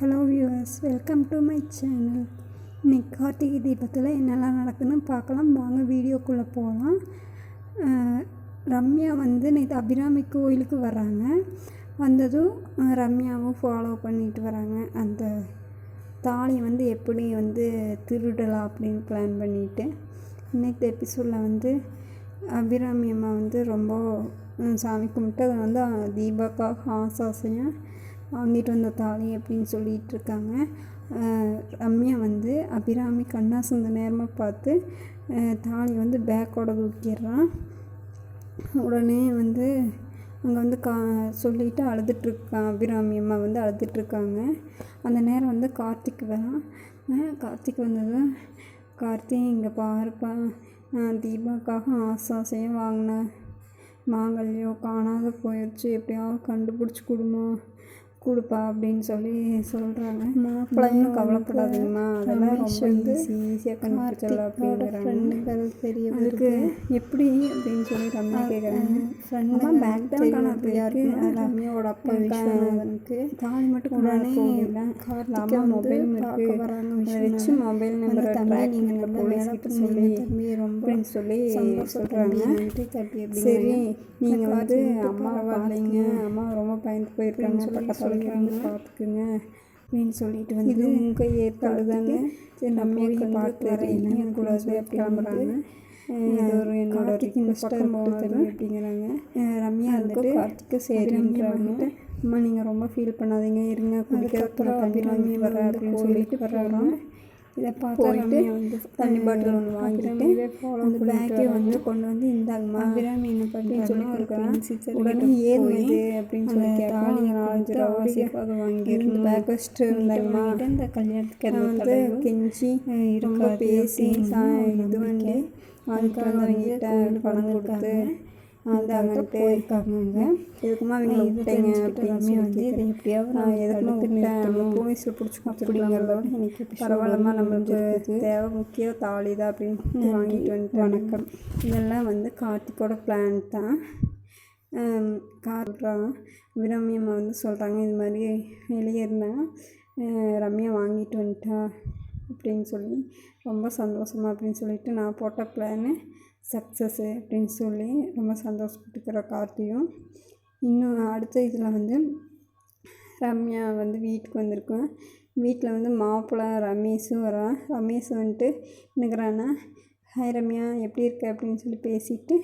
Hello viewers welcome to my channel இன்னைக்கு கார்த்திகை தீபத்தில் என்னெல்லாம் நடக்குதுன்னு பார்க்கலாம். வாங்க வீடியோக்குள்ளே போகலாம் ரம்யா வந்து நேற்று அபிராமி கோயிலுக்கு வராங்க. வந்ததும் ரம்யாவும் ஃபாலோ பண்ணிட்டு வராங்க. அந்த தாலி வந்து எப்படி வந்து திருடலாம் அப்படின்னு பிளான் பண்ணிட்டு இன்னைக்கு எபிசோடில் வந்து அபிராமி அம்மா வந்து ரொம்ப சாமி கும்பிட்டு அதை வந்து தீபாக்காக ஆசை வாங்கிட்டு வந்த தாலி அப்படின்னு சொல்லிட்டு இருக்காங்க ரம்யா வந்து அபிராமி கண்ணாசந்த நேரமாக பார்த்து தாலி வந்து பேக்கோட தூக்கிடுறான். உடனே வந்து அங்கே வந்து கா சொல்லிட்டு அழுதுட்ருக்கான் அபிராமி அம்மா வந்து அழுதுட்ருக்காங்க அந்த நேரம் வந்து கார்த்திக் வரான் கார்த்திக் வந்ததும் கார்த்தி இங்கே பாருப்பா நான் தீபாக்காக ஆசை ஆசையாக வாங்கின காணாத போயிடுச்சு எப்படியாவது கண்டுபிடிச்சி கொடுமா. கொடுப்பா அப்படின்னு சொல்லி சொல்கிறாங்க மாப்பிள்ளையும் கவலைப்படாதீங்கம்மா. அதெல்லாம் ரொம்ப ஈஸி ஈஸியாக கண்டுபிடிச்சிடலாம் அப்படிங்கிறாங்க. தெரிய அதுக்கு எப்படி அப்படின்னு சொல்லி ரம்யா கேட்குறாங்க ஃப்ரெண்டு பேக் தான் காணாது. யாருக்கு? ரம்யாவோட அப்பா விஸ்வநாதனுக்கு தாலி மட்டும் உடனே அம்மா மொபைல் இருக்கு. அதை வச்சு மொபைல் நம்பர் தம்பி நீங்கள் போலீஸ் கிட்ட சொல்லி ரொம்ப சொல்லி சொல்கிறாங்க சரி நீங்கள் வந்து அம்மாவை பார்த்துங்க அம்மா ரொம்ப பயந்து போயிருக்காங்க. பக்கத்தில் வந்து பார்த்துக்குங்க. அப்படின்னு சொல்லிட்டு வந்து உங்கள் ஏற்பாடு தானே சரி ரம்யாவுக்கு பார்த்து வரீங்க கூடாது கிளம்புறாங்க இது ஒரு என்னோட ரிக்வெஸ்ட்டாக போகுது அப்படிங்கிறாங்க. ரம்யா வந்துட்டு கார்த்திக்கு சரின்றாங்க அம்மா நீங்கள் ரொம்ப ஃபீல் பண்ணாதீங்க. இருங்க குடிக்கிறதுக்கு அபிராமி வர அப்படின்னு சொல்லிட்டு வர்றாங்க இதை வந்து தண்ணி பாட்டில் ஒன்று வாங்கிட்டு அந்த பேக்கே வந்து கொண்டு வந்து இந்தாங்கம்மா அபிராமி என்ன பண்ணுறேன்னு சொல்லி கொடுக்குறேன் உடனே ஏன் இது அப்படின்னு சொல்லி கேட்டால் நாலஞ்சு அவசியமாக வாங்கிருந்து பேக் வச்சுட்டு இருந்தாங்கம்மா இந்த கல்யாணத்துக்கு வந்து கெஞ்சி ரொம்ப பேசி சா இது பண்ணி அதுக்கு வந்து அவங்ககிட்ட பணம் கொடுத்து அந்தாங்கன்ட்டு போயிருக்காங்க எதுக்குமா அவங்கள விட்டீங்க அப்படின்னு வந்து இது எப்படியாவது நான் எதுக்குமா விட்டேன். போலீஸில் பிடிச்சி எனக்கு பரவாயில்லம்மா நம்மளுக்கு தேவை முக்கிய தாலி தான் அப்படின்னு வாங்கிட்டு வந்துட்டு வணக்கம். இதெல்லாம் வந்து கார்த்திக்கோட பிளான் தான். காட்டுறாங்க விரமியம்மா வந்து சொல்கிறாங்க இது மாதிரி வெளியே ரம்யா வாங்கிட்டு வந்துட்டா அப்படின்னு சொல்லி ரொம்ப சந்தோஷமா அப்படின்னு சொல்லிட்டு நான் போட்ட பிளானு சக்ஸஸ்ஸு அப்படின்னு சொல்லி ரொம்ப சந்தோஷப்பட்டுக்கிற கார்த்தியும். இன்னும் அடுத்த இதில் வந்து ரம்யா வந்து வீட்டுக்கு வந்திருக்கேன். வீட்டில் வந்து மாப்பிள்ளை ரமேஷும் வரான் ரமேஷ் வந்துட்டு நிற்கிறானா ஹாய் ரம்யா எப்படி இருக்க? அப்படின்னு சொல்லி பேசிட்டு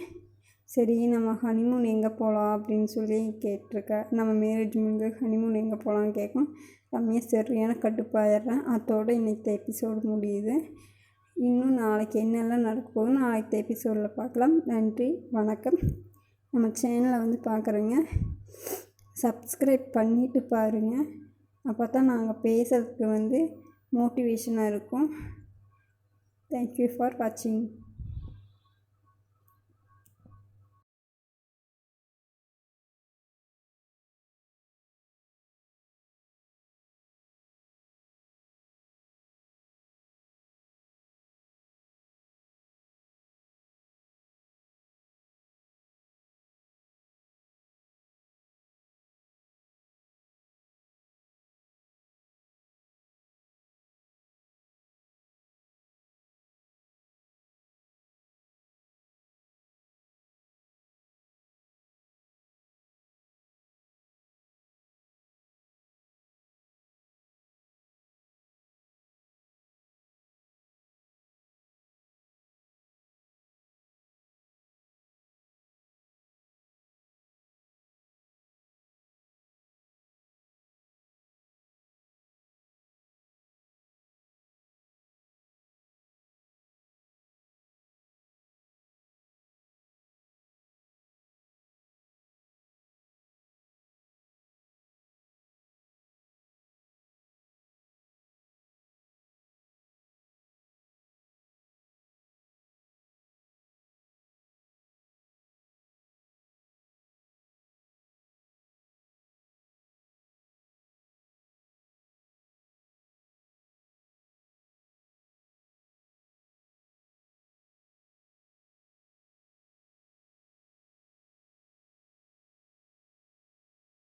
சரி நம்ம ஹனிமூன் எங்கே போகலாம்? அப்படின்னு சொல்லி கேட்டிருக்க. நம்ம மேரேஜ் முடிஞ்சு ஹனிமூன் எங்கே போகலான்னு கேட்கும். ரம்யா சரியான கட்டுப்பாயிடுறேன். அதோட இன்றைக்கி எபிசோடு முடியுது. இன்னும் நாளைக்கு என்னெல்லாம் நடக்க போகுது நாளைக்கு எபிசோடில் பார்க்கலாம். நன்றி வணக்கம். நம்ம சேனலை வந்து பார்க்குறீங்க சப்ஸ்கிரைப் பண்ணிவிட்டு பாருங்கள் அப்போ தான் நாங்கள் பேசுகிறதுக்கு வந்து மோட்டிவேஷனாக இருக்கும். தேங்க்யூ ஃபார் வாட்சிங்